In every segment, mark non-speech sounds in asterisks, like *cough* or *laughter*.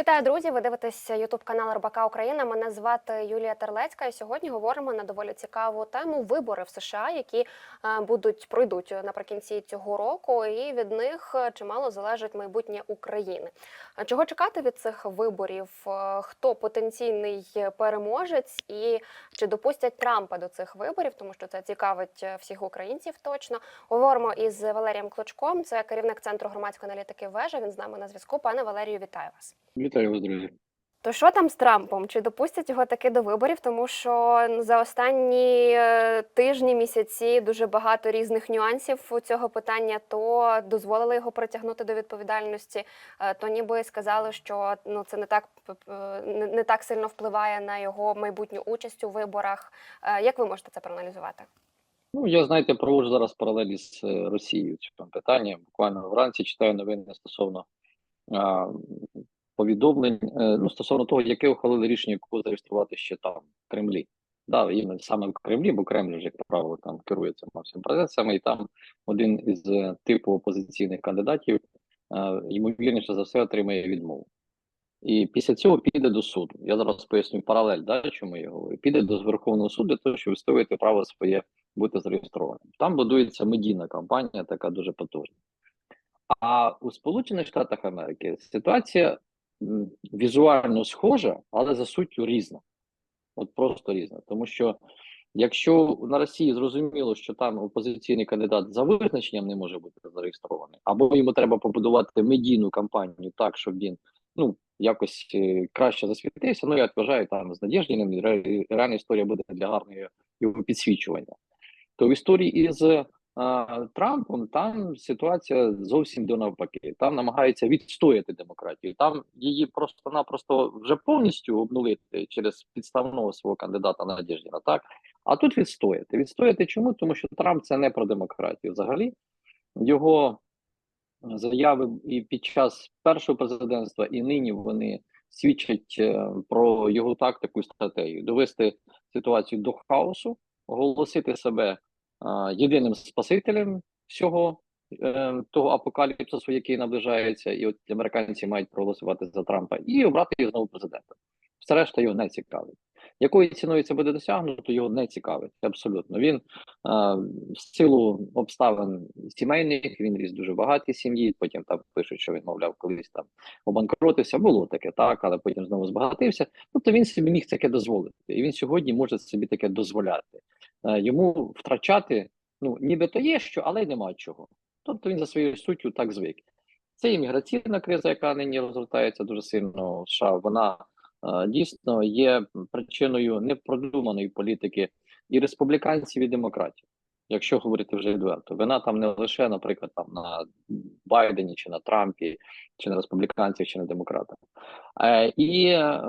Вітаю, друзі! Ви дивитесь Ютуб канал РБК Україна. Мене звати Юлія Терлецька. І сьогодні говоримо на доволі цікаву тему вибори в США, які е, будуть пройдуть наприкінці цього року, і від них чимало залежить майбутнє України. Чого чекати від цих виборів? Е, Хто потенційний переможець, і чи допустять Трампа до цих виборів, тому що це цікавить е, всіх українців точно. Говоримо із Валерієм Клочком. Це керівник центру громадської аналітики. Вежа. Він з нами на зв'язку. Пане Валерію, вітаю вас. Вітаю вас, друзі. То що там з Трампом? Чи допустять його таки до виборів? Тому що за останні е, тижні, місяці дуже багато різних нюансів у цього питання. То дозволили його притягнути до відповідальності, е, то ніби сказали, що ну це не так не, так сильно впливає на його майбутню участь у виборах. Е, Як ви можете це проаналізувати? Ну, я знаєте, проводжу зараз паралелі з Росією в цьому питанні. Буквально вранці читаю новини стосовно повідомлень, е, ну, стосовно того, яке ухвалили рішення, кого зареєструвати ще там, в Кремлі. Да, іменно саме в Кремлі, бо Кремль, як правило, там керує цим всім процесами, і там один із е, типу опозиційних кандидатів, е, ймовірніше за все, отримає відмову. І після цього піде до суду. Я зараз поясню паралель, да, чому я говорю. Піде до Верховного суду для того, щоб вистояти право своє бути зареєстрованим. Там будується медійна кампанія, така дуже потужна. А у Сполучених Штатах Америки ситуація візуально схожа, але за суттю різна. От просто різна. Тому що якщо на Росії зрозуміло, що там опозиційний кандидат за визначенням не може бути зареєстрований, або йому треба побудувати медійну кампанію так, щоб він ну якось е, краще засвітився. Ну я вважаю, там з Надєждіним реальна історія буде для гарного його підсвічування. То в історії із Трампом там ситуація зовсім до навпаки. Там намагаються відстояти демократію. Там її просто-напросто вже повністю обнулити через підставного свого кандидата Надєждіна. Так а тут відстояти. Відстояти чому? Тому що Трамп це не про демократію. Взагалі його заяви і під час першого президентства, і нині вони свідчать е, про його тактику і стратегію довести ситуацію до хаосу, оголосити себе єдиним спасителем всього е, того апокаліпсису, який наближається, і от американці мають проголосувати за Трампа, і обрати його знову президентом. Все решта його не цікавить. Якою ціною це буде досягнуто, його не цікавить абсолютно. Він е, в силу обставин сімейних він ріс дуже багатій сім'ї. Потім там пишуть, що він, мовляв, колись там обанкротився. Було таке, так, але потім знову збагатився. Тобто він собі міг таке дозволити, і він сьогодні може собі таке дозволяти. Е, йому втрачати, ну нібито є що, але й нема чого. Тобто він за своєю суттю так звик. Це імміграційна криза, яка нині розгортається дуже сильно в США. Вона е, дійсно є причиною непродуманої політики і республіканців, і демократів. Якщо говорити вже відверто, вина там не лише, наприклад, там на Байдені чи на Трампі, чи на республіканців, чи на демократах. Е, і е,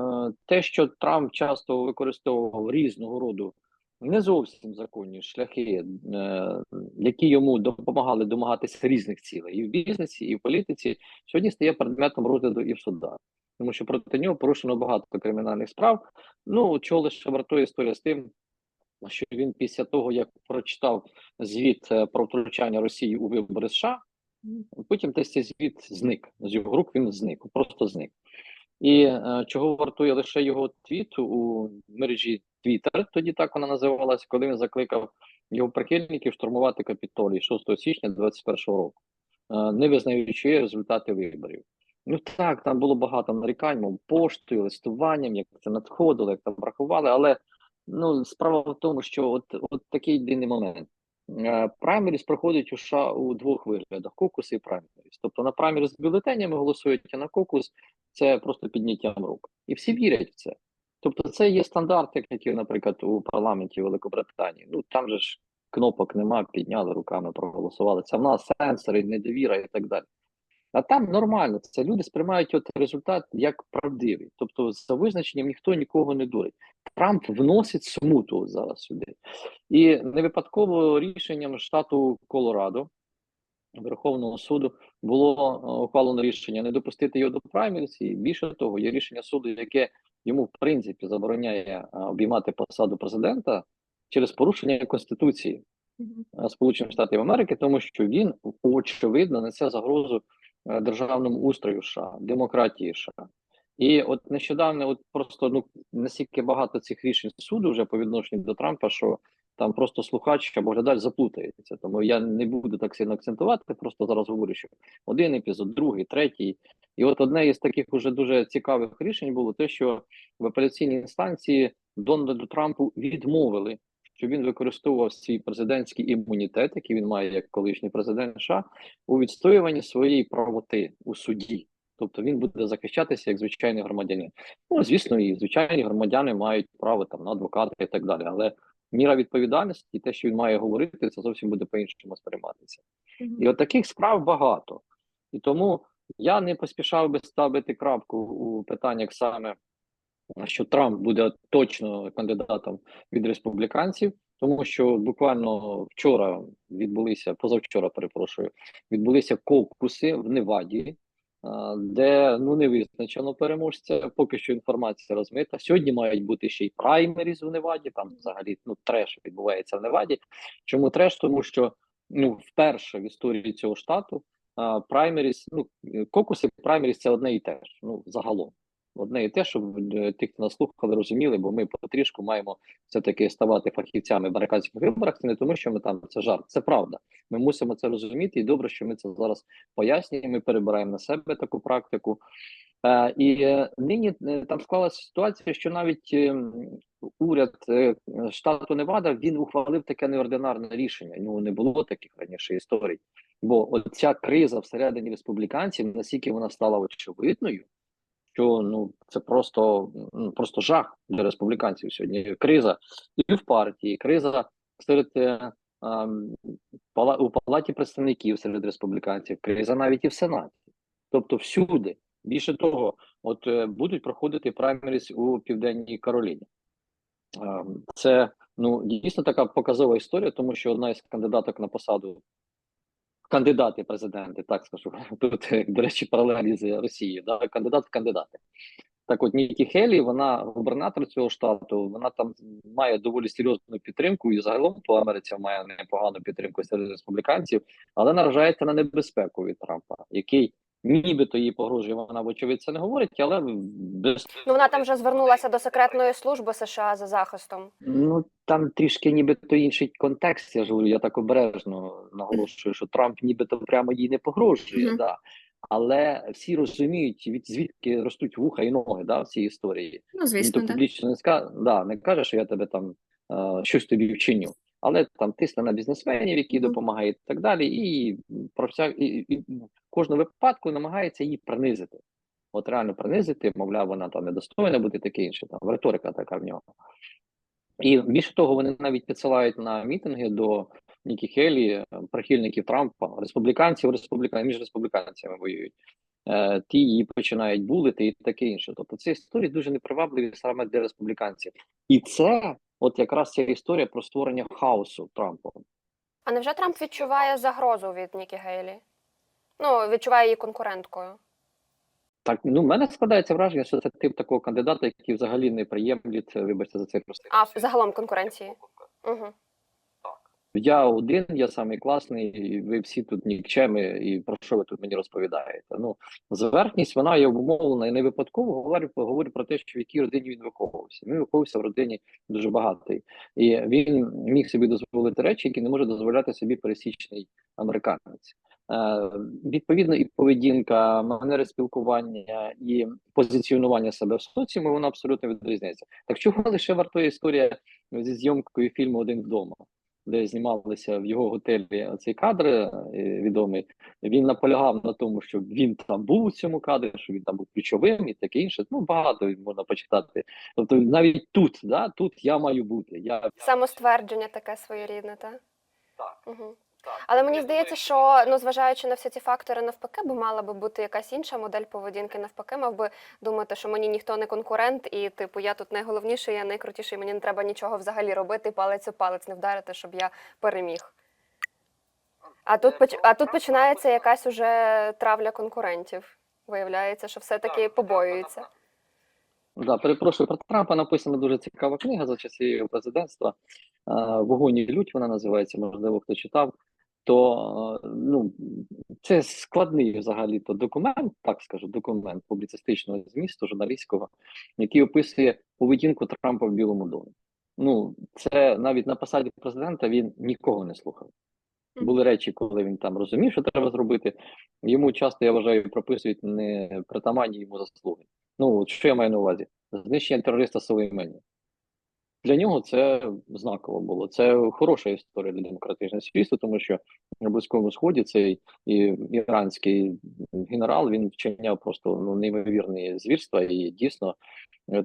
те, що Трамп часто використовував різного роду не зовсім законні шляхи, е, які йому допомагали домагатися різних цілей і в бізнесі, і в політиці, сьогодні стає предметом розгляду і в судах. Тому що проти нього порушено багато кримінальних справ. Ну, чого лише вартує історія з тим, що він після того, як прочитав звіт е, про втручання Росії у вибори США, потім десь цей звіт зник. З його рук він зник, просто зник. І е, чого вартує лише його твіт у мережі Twitter, тоді так вона називалась, коли він закликав його прихильників штурмувати капітолій 6 січня 2021 року, е, не визнаючи результати виборів. Ну так, там було багато нарікань, мов поштою, листуванням, як це надходило, як там рахували, але ну справа в тому, що от, от такий єдиний момент. Е, Праймеріс проходить у США у двох виглядах: кокус і праймеріс. Тобто на праймеріс з бюлетенями голосують, а на кокус це просто підняттям рук. І всі вірять в це. Тобто, це є стандарт, як який, наприклад, у парламенті Великобританії. Ну там же ж кнопок нема, підняли руками, проголосували. Це в нас сенсори, недовіра і так далі. А там нормально, це люди сприймають от результат як правдивий. Тобто, за визначенням ніхто нікого не дурить. Трамп вносить смуту зараз сюди. І не випадково рішенням штату Колорадо Верховного суду було е, ухвалено рішення не допустити його до праймеріс, і більше того, є рішення суду, яке йому в принципі забороняє е, обіймати посаду президента через порушення конституції е, Сполучених Штатів Америки, тому що він очевидно несе загрозу державному устрою США, демократії США. І от нещодавно, от просто ну настільки багато цих рішень суду вже по відношенню до Трампа, що там просто слухач або глядач заплутається. Тому я не буду так сильно акцентувати. Просто зараз говорю, що один епізод, другий, третій. І от одне із таких уже дуже цікавих рішень було те, що в апеляційній інстанції Дональду Трампу відмовили, що він використовував свій президентський імунітет, який він має як колишній президент США, у відстоюванні своєї правоти у суді. Тобто він буде захищатися як звичайний громадянин. Ну, звісно, і звичайні громадяни мають право там на адвоката і так далі. Але міра відповідальності і те, що він має говорити, це зовсім буде по-іншому сприйматися. І от таких справ багато. І тому я не поспішав би ставити крапку у питаннях саме, що Трамп буде точно кандидатом від республіканців, тому що буквально вчора відбулися, позавчора, перепрошую, відбулися кокуси в Неваді, де ну не визначено переможця. Поки що інформація розмита. Сьогодні мають бути ще й праймеріз в Неваді. Там взагалі ну треш відбувається в Неваді. Чому треш? Тому що ну вперше в історії цього штату праймеріс, ну кокуси, праймеріс це одне і те ж. Ну загалом. Одне і те, щоб е, ті, хто нас слухали, розуміли, бо ми потрішку маємо все-таки ставати фахівцями в американських виборах. Це не тому, що ми там це жарт, це правда. Ми мусимо це розуміти, і добре, що ми це зараз пояснюємо. Ми перебираємо на себе таку практику. Е, і е, нині е, там склалася ситуація, що навіть е, уряд е, штату Невада він ухвалив таке неординарне рішення. Ну не було таких раніше історій. Бо оця криза всередині республіканців, наскільки вона стала очевидною, що ну це просто ну, просто жах для республіканців сьогодні. Криза і в партії, криза серед е, пала у палаті представників серед республіканців, криза навіть і в сенаті, тобто всюди. Більше того, от е, будуть проходити праймеріс у південній Кароліні. Ем, Це ну дійсно така показова історія, тому що одна із кандидаток на посаду кандидати президенти, так скажу. *laughs* Тут, до речі, паралелі з Росією, да, кандидат в кандидати. Так от Нікі Хелі, вона губернатор цього штату, вона там має доволі серйозну підтримку, і загалом по Америці має непогану підтримку серед республіканців, але наражається на небезпеку від Трампа, який нібито їй погрожує. Вона вочевидь це не говорить, але без Ну вона там вже звернулася до секретної служби США за захистом. Ну там трішки нібито інший контекст. Я ж говорю, я так обережно наголошую, що Трамп нібито прямо їй не погрожує, Мгм. да. Але всі розуміють, від звідки ростуть вуха і ноги да, в цій історії. Ну, звісно, так. публічно не ска... да, не каже, що я тебе там е, щось тобі вчиню, але там тисне на бізнесменів, які допомагають, і так далі, і про вся і, і в кожному випадку намагається її принизити. От реально принизити, мовляв, вона там недостойна бути таке інше. Там риторика така в нього. І більше того, вони навіть підсилають на мітинги до Нікі Хелі, прихильників Трампа, республіканців, республіканців між республіканцями воюють. Е, ті її починають булити і таке інше. Тобто ці історії дуже непривабливі саме для республіканців. І це, от якраз ця історія про створення хаосу Трампом. А невже Трамп відчуває загрозу від Нікі Гейлі? Ну, відчуває її конкуренткою. Так, ну в мене складається враження, що це тип такого кандидата, який взагалі не приємлять, вибачте за цей простий. А загалом конкуренції. Угу. Я один, я самий класний, і ви всі тут нікчеми, і про що ви тут мені розповідаєте? Ну, зверхність вона є обумовлена і не випадково говорю, говорю про те, що в якій родині він виховувався. Він виховувався в родині дуже багатий, і він міг собі дозволити речі, які не може дозволяти собі пересічний американець. Е, відповідно, і поведінка, манери спілкування і позиціонування себе в соціумі вона абсолютно відрізняється. Так чого лише вартує історія зі зйомкою фільму Один вдома, де знімалися в його готелі цей кадр е, відомий. Він наполягав на тому, щоб він там був у цьому кадрі, що він там був ключовим і таке інше. Ну багато можна почитати. Тобто, навіть тут, да, тут я маю бути. Я Самоствердження таке своєрідне, так? Так. Угу. Але мені здається, що ну зважаючи на всі ці фактори, навпаки, бо мала би бути якась інша модель поведінки. Навпаки, мав би думати, що мені ніхто не конкурент, і типу я тут найголовніший, я найкрутіший. Мені не треба нічого взагалі робити, палець у палець не вдарити, щоб я переміг. А тут поч- а тут починається якась уже травля конкурентів. Виявляється, що все-таки побоюються. Да, перепрошую, про Трампа написана дуже цікава книга за часів його президентства. Е, Вогонь і лють вона називається, можливо, хто читав. То е, ну це складний взагалі то документ, так скажу, документ публіцистичного змісту, журналістського, який описує поведінку Трампа в Білому домі. Ну, це навіть на посаді президента він нікого не слухав. Були речі, коли він там розумів, що треба зробити. Йому часто, я вважаю, прописують не притаманні йому заслуги. Ну, от що я маю на увазі? Знищення терориста Сулеймані. Для нього це знаково було. Це хороша історія для демократичного світу, тому що на Близькому Сході цей іранський генерал він вчиняв просто ну, неймовірні звірства, і дійсно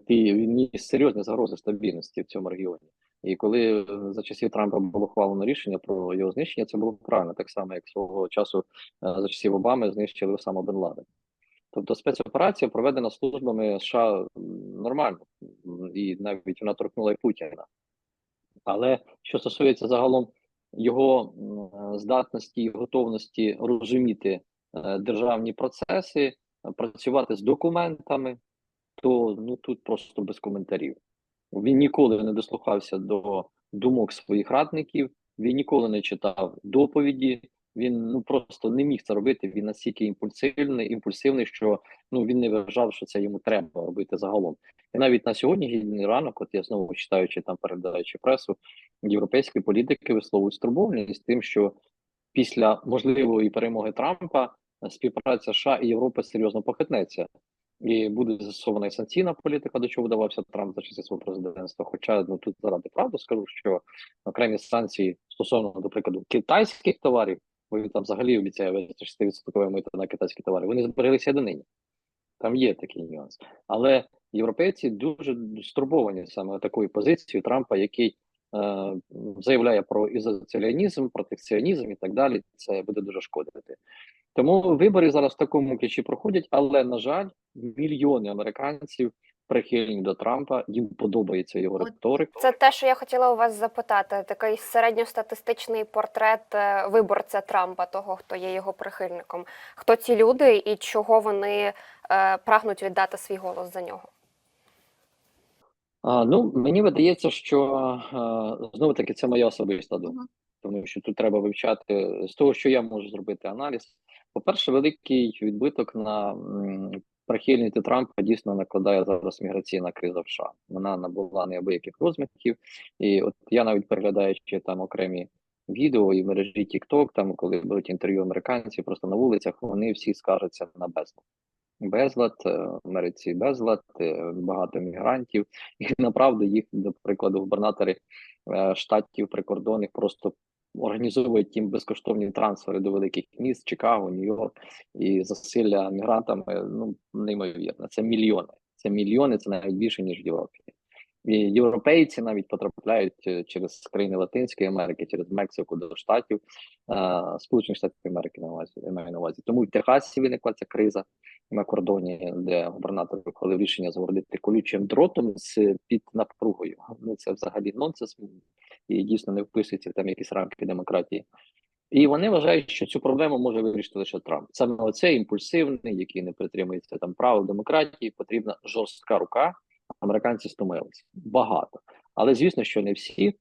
ти, ніс серйозні загрози стабільності в цьому регіоні. І коли за часів Трампа було ухвалено рішення про його знищення, це було правильно, так само як свого часу е, за часів Обами знищили Осама Бен Ладен. Тобто спецоперація проведена службами США нормально, і навіть вона торкнула і Путіна. Але що стосується загалом його здатності і готовності розуміти е, державні процеси, е, працювати з документами, то ну тут просто без коментарів. Він ніколи не дослухався до думок своїх радників, він ніколи не читав доповіді. Він ну просто не міг це робити. Він настільки імпульсивний, імпульсивний, що ну він не вважав, що це йому треба робити загалом. І навіть на сьогоднішній ранок, от я знову читаючи там, передаючи пресу, європейські політики висловують стурбованість тим, що після можливої перемоги Трампа е, співпраця США і Європи серйозно похитнеться. І буде застосована санкційна політика, до чого вдавався Трамп за часи свого президентства. Хоча ну тут заради правду скажу, що окремі санкції стосовно, до прикладу, китайських товарів, бо він там взагалі визначити 6% мита на китайські товари. Вони збереглися до нині. Там є такий нюанс. Але європейці дуже стурбовані саме такою позицією Трампа, який е, заявляє про ізоціонізм, протекціонізм і так далі. Це буде дуже шкодити. Тому вибори зараз в такому ключі проходять, але на жаль, мільйони американців прихильні до Трампа. Їм подобається його риторика. Це те, що я хотіла у вас запитати. Такий середньостатистичний портрет е, виборця Трампа, того, хто є його прихильником. Хто ці люди і чого вони е, прагнуть віддати свій голос за нього? А, ну мені видається, що е, знову таки це моя особиста думка, Мгм. тому що тут треба вивчати з того, що я можу зробити аналіз. По-перше, великий відбиток на м, прихильність Трампа дійсно накладає зараз міграційна криза в США. Вона набула неабияких розмірів, і от я навіть переглядаючи там окремі відео і мережі TikTok, там коли беруть інтерв'ю американців, просто на вулицях вони всі скаржаться на безлад. Безлад е, в Америці безлад, е, багато мігрантів, і *laughs* направду їх, до прикладу, губернатори е, штатів прикордонних просто організовують їм безкоштовні трансфери до великих міст, Чикаго, Нью-Йорк і засилля мігрантами. Ну неймовірно. Це мільйони. Це мільйони, це навіть більше ніж в Європі. І європейці навіть потрапляють е, через країни Латинської Америки, через Мексику до штатів, е, Сполучених Штатів Америки на увазі маю на увазі. Тому в Техасі виникла ця криза на кордоні, де губернатор ухвалив рішення загородити колючим дротом з під напругою. Ну це взагалі нонсенс і дійсно не вписується там якісь рамки демократії. І вони вважають, що цю проблему може вирішити лише Трамп. Саме оцей імпульсивний, який не притримується там правил демократії, потрібна жорстка рука. Американці стомилися багато, але звісно, що не всі,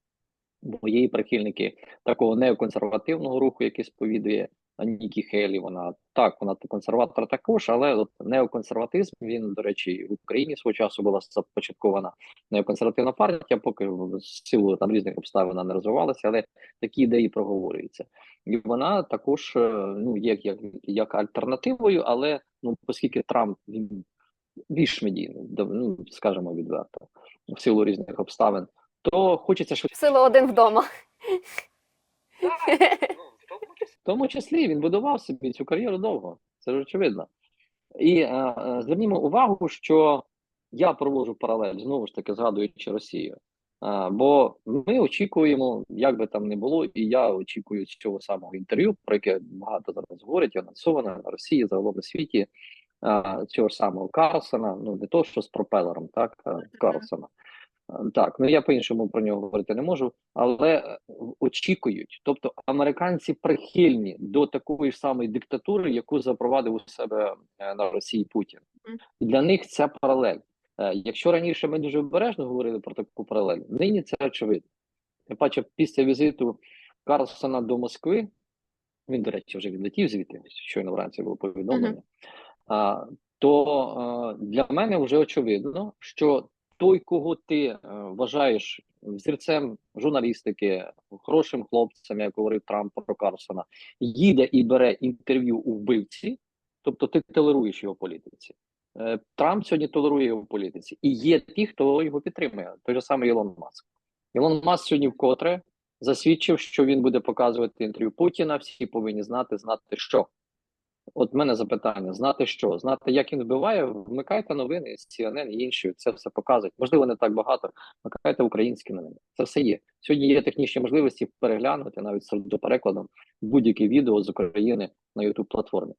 бо є прихильники такого неоконсервативного руху, який сповідує Нікі Хейлі. Вона так, вона консерватор також, але от неоконсерватизм він, до речі, в Україні свого часу була започаткована неоконсервативна партія, поки в силу там різних обставин вона не розвивалася, але такі ідеї проговорюються. І вона також е, ну є як, як альтернативою, але ну оскільки Трамп він більш медійний, ну скажімо відверто, в силу різних обставин, то хочеться що Сила один вдома. В тому числі він будував собі цю кар'єру довго, це ж очевидно. І е, е, звернімо увагу, що я проводжу паралель, знову ж таки згадуючи Росію. Е, бо ми очікуємо, як би там не було, і я очікую цього самого інтерв'ю, про яке багато зараз говорять, анонсовано на Росії, загалом на світі, е, цього ж самого Карлсона, ну не то, що з пропелером, так, а Карлсона. Е, Так, ну я по-іншому про нього говорити не можу, але е, очікують. Тобто американці прихильні до такої ж самої диктатури, яку запровадив у себе е, на Росії Путін. Для них це паралель. Е, Якщо раніше ми дуже обережно говорили про таку паралель, нині це очевидно. Тим паче, після візиту Карлсона до Москви він, до речі, вже відлетів звідти, щойно вранці було повідомлення. А, то е, для мене вже очевидно, що той, кого ти е, вважаєш взірцем журналістики, хорошим хлопцем, як говорив Трамп про Карсона, їде і бере інтерв'ю у вбивці, тобто ти толеруєш його політиці. Е, Трамп сьогодні толерує його політиці, і є ті, хто його підтримує. Той же самий Ілон Маск. Ілон Маск сьогодні вкотре засвідчив, що він буде показувати інтерв'ю Путіна. Всі повинні знати, знати що. От мене запитання: знати що? Знати, як він вбиває, вмикайте новини з CNN і інші. Це все показують. Можливо, не так багато. Вмикайте українські новини. Це все є. Сьогодні є технічні можливості переглянути навіть з перекладом будь-яке відео з України на youtube платформі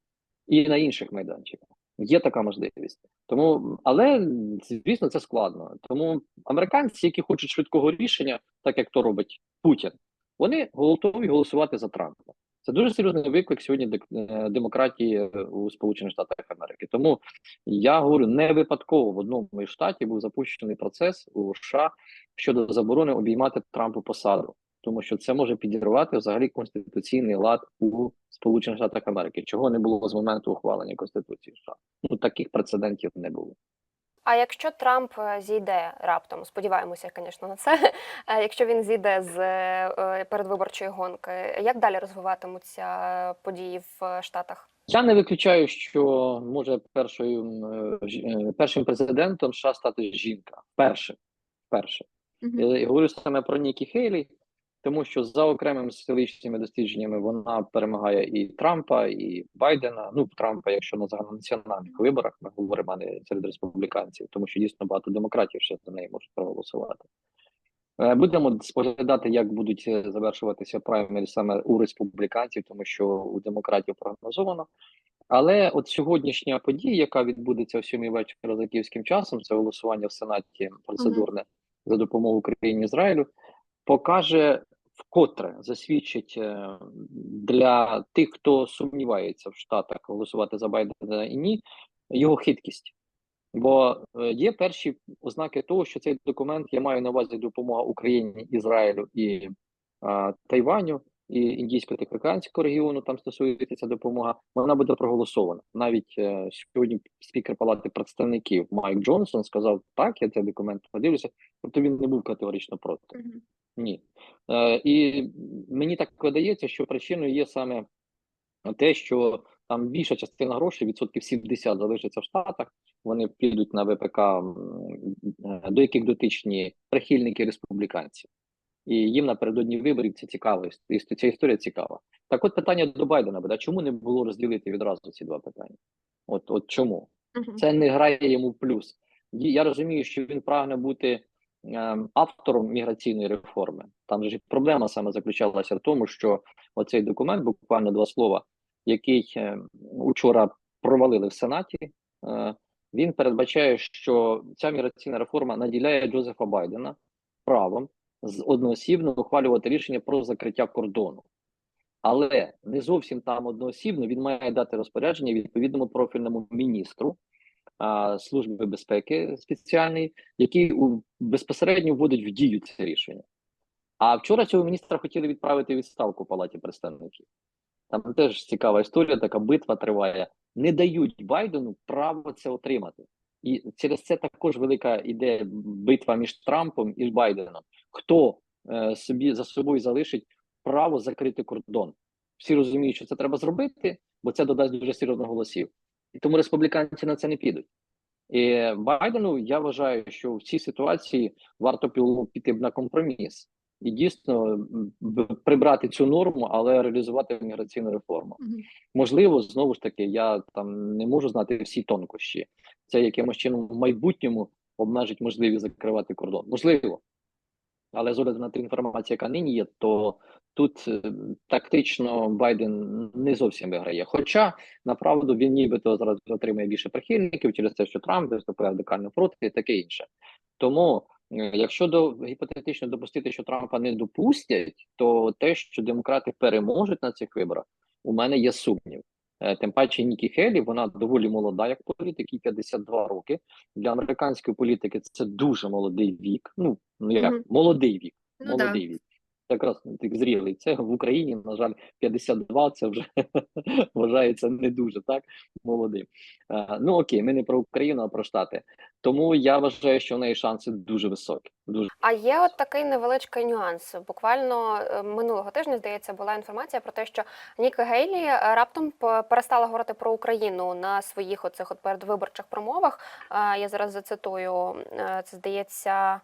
і на інших майданчиках. Є така можливість. Тому, але звісно, це складно. Тому американці, які хочуть швидкого рішення, так як то робить Путін, вони готові голосувати за Трампа. Це дуже серйозний виклик сьогодні е, демократії е, у Сполучених Штатах Америки. Тому я говорю, не випадково в одному із штатів був запущений процес у США щодо заборони обіймати Трампу посаду, тому що це може підірвати взагалі конституційний лад у Сполучених Штатах Америки, чого не було з моменту ухвалення Конституції США. Ну таких прецедентів не було. А якщо Трамп е, зійде раптом, сподіваємося, звісно, на це. *laughs* е, Якщо він зійде з е, передвиборчої гонки, як далі розвиватимуться події в Штатах? Я не виключаю, що може першою ж- першим президентом США стати жінка. Перше. Перше. Я, я говорю саме про Нікі Хейлі, тому що за окремими статистичними дослідженнями вона перемагає і Трампа, і Байдена. Ну, Трампа, якщо на загальнонаціональних виборах ми говоримо а не серед республіканців, тому що дійсно багато демократів ще за неї можуть проголосувати. Е, Будемо споглядати, як будуть е, завершуватися праймері саме у республіканців, тому що у демократів прогнозовано. Але от сьогоднішня подія, яка відбудеться о 7 вечора за київським часом, це голосування в Сенаті процедурне за допомогою Україні Ізраїлю, покаже вкотре засвідчить е, для тих, хто сумнівається в Штатах голосувати за Байдена і ні, його хиткість. Бо е, є перші ознаки того, що цей документ я маю на увазі допомога Україні, Ізраїлю і а, Тайваню і індійсько-тихоокеанського регіону. Там стосується допомога. Вона буде проголосована. Навіть е, сьогодні спікер Палати представників Майк Джонсон сказав: так, я цей документ подивлюся. Тобто він не був категорично проти. Ні. Е, і мені так видається, що причиною є саме те, що там більша частина грошей, відсотків 70 залишиться в Штатах. Вони підуть на ВПК, е, до яких дотичні прихильники республіканців. І їм напередодні виборів це цікаво. і Ця історія цікава. Так, от питання до Байдена буде: чому не було розділити відразу ці два питання? От, от чому? Це не грає йому в плюс. Я розумію, що він прагне бути автором міграційної реформи. Там же проблема саме заключалася в тому, що оцей документ, буквально два слова, який е, учора провалили в Сенаті, е, він передбачає, що ця міграційна реформа наділяє Джозефа Байдена правом одноосібно ухвалювати рішення про закриття кордону. Але не зовсім там одноосібно він має дати розпорядження відповідному профільному міністру Служби безпеки спеціальний, який безпосередньо вводить в дію це рішення. А вчора цього міністра хотіли відправити відставку в Палаті представників. Там теж цікава історія, така битва триває. Не дають Байдену право це отримати. І через це також велика іде битва між Трампом і Байденом. Хто е, собі за собою залишить право закрити кордон? Всі розуміють, що це треба зробити, бо це додасть дуже серйозно голосів. І тому республіканці на це не підуть. І Байдену я вважаю, що в цій ситуації варто пі- піти на компроміс і дійсно прибрати цю норму, але реалізувати міграційну реформу. Можливо, знову ж таки, я там не можу знати всі тонкощі. Це якимось чином в майбутньому обмежить можливість закривати кордон. Можливо. Але з огляду на ту інформацію, яка нині є, то тут е, тактично Байден не зовсім виграє. Хоча направду він нібито зараз отримує більше прихильників через те, що Трамп виступає радикально проти і таке інше. Тому, е, якщо до гіпотетично допустити, що Трампа не допустять, то те, що демократи переможуть на цих виборах, у мене є сумнів. Е, Тим паче Нікі Хелі, вона доволі молода, як політик, їй 52 роки. Для американської політики це дуже молодий вік. Ну, ну як Мгм. молодий вік, Ну да. молодий вік. Якраз так зрілий. Це в Україні, на жаль, 52 це вже *laughs* вважається не дуже так молодим. Е, ну окей, ми не про Україну, а про Штати. Тому я вважаю, що в неї шанси дуже високі. Дуже А є от такий невеличкий нюанс. Буквально е, минулого тижня, здається, була інформація про те, що Нікі Гейлі е, раптом перестала говорити про Україну на своїх оцих от передвиборчих промовах. Я зараз зацитую. Це здається,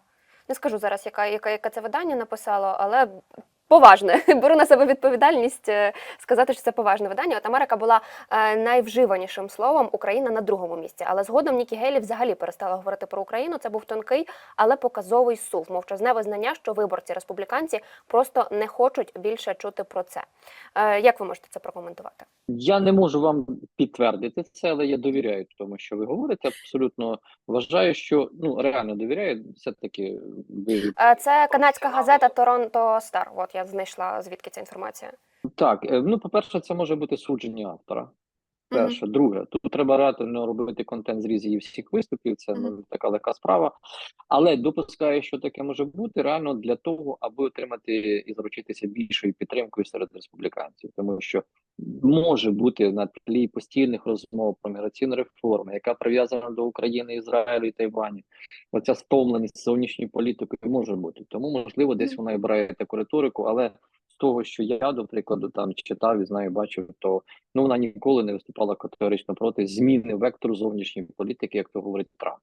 не скажу зараз, яка, яка, яке це видання написало, але. Поважне, *laughs* беру на себе відповідальність е, сказати, що це поважне видання. От Америка була е, найвживанішим словом, Україна на другому місці. Але згодом Нікі Гейлі взагалі перестала говорити про Україну. Це був тонкий, але показовий сув, мовчазне визнання, що виборці республіканці просто не хочуть більше чути про це. Е, як ви можете це прокоментувати? Я не можу вам підтвердити це, але я довіряю тому, що ви говорите. Абсолютно вважаю, що ну реально довіряю. Все таки ви це канадська газета Торонто Стар. От я знайшла звідки ця інформація. так. е, Ну, по-перше, це може бути судження автора. Перше, друге, тут треба ретельно робити контент з різів всіх виступів. Це ну така легка справа. Але допускаю, що таке може бути реально для того, аби отримати і заручитися більшою підтримкою серед республіканців, тому що може бути на тлі постійних розмов про міграційну реформу, яка прив'язана до України, Ізраїлю і Тайваню. Оця стомленість зовнішньої політики може бути. Тому можливо, десь вона і брає таку риторику, але того, що я до прикладу там читав і знаю, бачив, то ну вона ніколи не виступала категорично проти зміни вектору зовнішньої політики, як то говорить Трамп,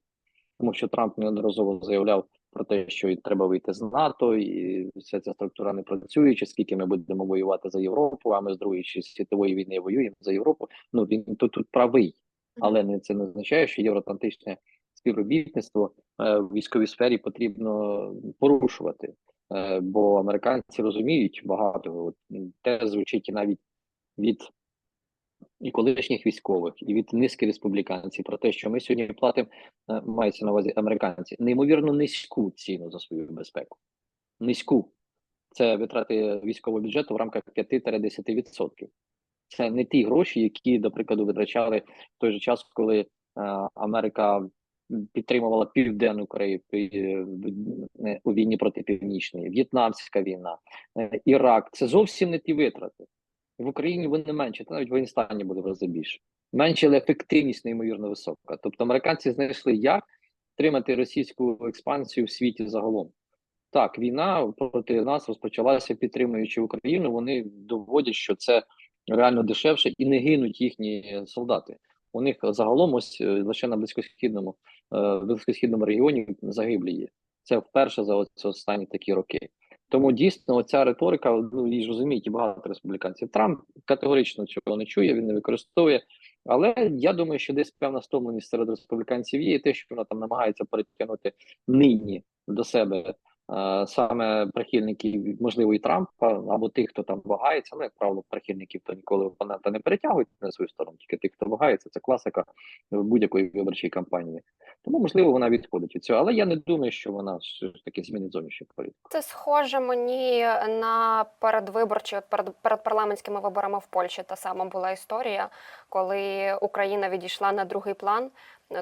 тому що Трамп неодноразово заявляв про те, що і треба вийти з НАТО, і вся ця структура не працює. Чи скільки ми будемо воювати за Європу? А ми з другої чи світової війни воюємо за Європу. Ну він тут тут правий, але не це не означає, що євроатлантичне співробітництво е, в військовій сфері потрібно порушувати. Е, бо американці розуміють багато. Те звучить навіть від і колишніх військових, і від низки республіканців про те, що ми сьогодні платимо, е, мається на увазі американці, неймовірно низьку ціну за свою безпеку. Низьку. Це витрати військового бюджету в рамках 5-10%. Це не ті гроші, які, до прикладу, витрачали в той же час, коли е, Америка підтримувала Південну Корею е, у війні проти Північної, В'єтнамська війна, е, Ірак. Це зовсім не ті витрати. В Україні вони менше, та навіть в Афганістані буде в рази більше. Менше, але ефективність неймовірно висока. Тобто американці знайшли, як тримати російську експансію в світі загалом. Так, війна проти нас розпочалася, підтримуючи Україну. Вони доводять, що це реально дешевше і не гинуть їхні солдати. У них загалом ось е, лише на близькосхідному е, близькосхідному регіоні загиблі є. Це вперше за оці останні такі роки. Тому дійсно ця риторика, ну її ж розуміють багато республіканців. Трамп категорично цього не чує, він не використовує. Але я думаю, що десь певна стомленість серед республіканців є, і те, що вона там намагається перетягнути нині до себе саме прихильників, можливо, і Трампа або тих, хто там вагається. Ну, як правило, прихильників то ніколи опонента не перетягують на свою сторону, тільки тих, хто вагається. Це класика будь-якої виборчої кампанії. Тому можливо вона відходить від цього. Але я не думаю, що вона все таки змінить зовнішню політику. Це схоже мені на передвиборчі перед, перед парламентськими виборами в Польщі. Та сама була історія, коли Україна відійшла на другий план, е,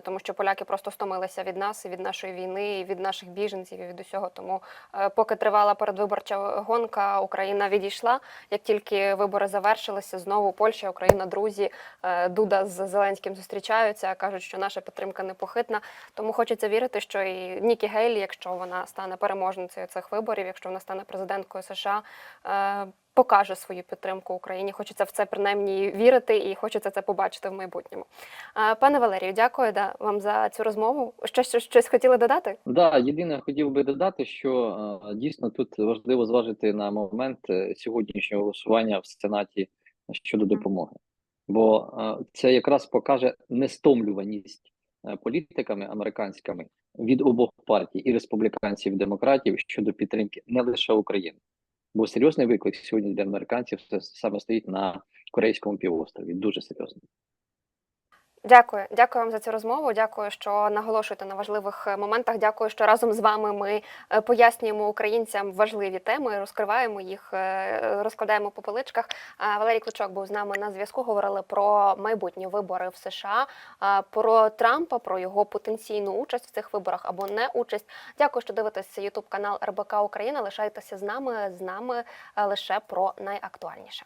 тому що поляки просто стомилися від нас від нашої війни, від наших біженців, і від усього. Тому е, поки тривала передвиборча гонка, Україна відійшла. Як тільки вибори завершилися, знову Польща, Україна, друзі, е, Дуда з Зеленським зустрічаються, кажуть, що наша підтримка непохитна. Тому хочеться вірити, що і Нікі Гейлі, якщо вона стане переможницею цих виборів, якщо вона стане президенткою США, е, покаже свою підтримку Україні. Хочеться в це принаймні вірити і хочеться це побачити в майбутньому. Пане Валерію, дякую да, вам за цю розмову. Щось, щось, щось хотіли додати? Да, єдине хотів би додати, що дійсно тут важливо зважити на момент е, сьогоднішнього голосування в Сенаті щодо допомоги, бо це якраз покаже нестомлюваність е, політиками американськими від обох партій і республіканців, і демократів щодо підтримки не лише України. Бо серйозний виклик сьогодні для американців саме стоїть на корейському півострові. Дуже серйозний. Дякую, дякую вам за цю розмову. Дякую, що наголошуєте на важливих е, моментах. Дякую, що разом з вами ми е, пояснюємо українцям важливі теми, розкриваємо їх, е, розкладаємо по поличках. Валерій Кличок був з нами на зв'язку. Говорили про майбутні вибори в США, про Трампа, про його потенційну участь в цих виборах або не участь. Дякую, що дивитесь Ютуб канал РБК Україна. Лишайтеся з нами з нами лише про найактуальніше.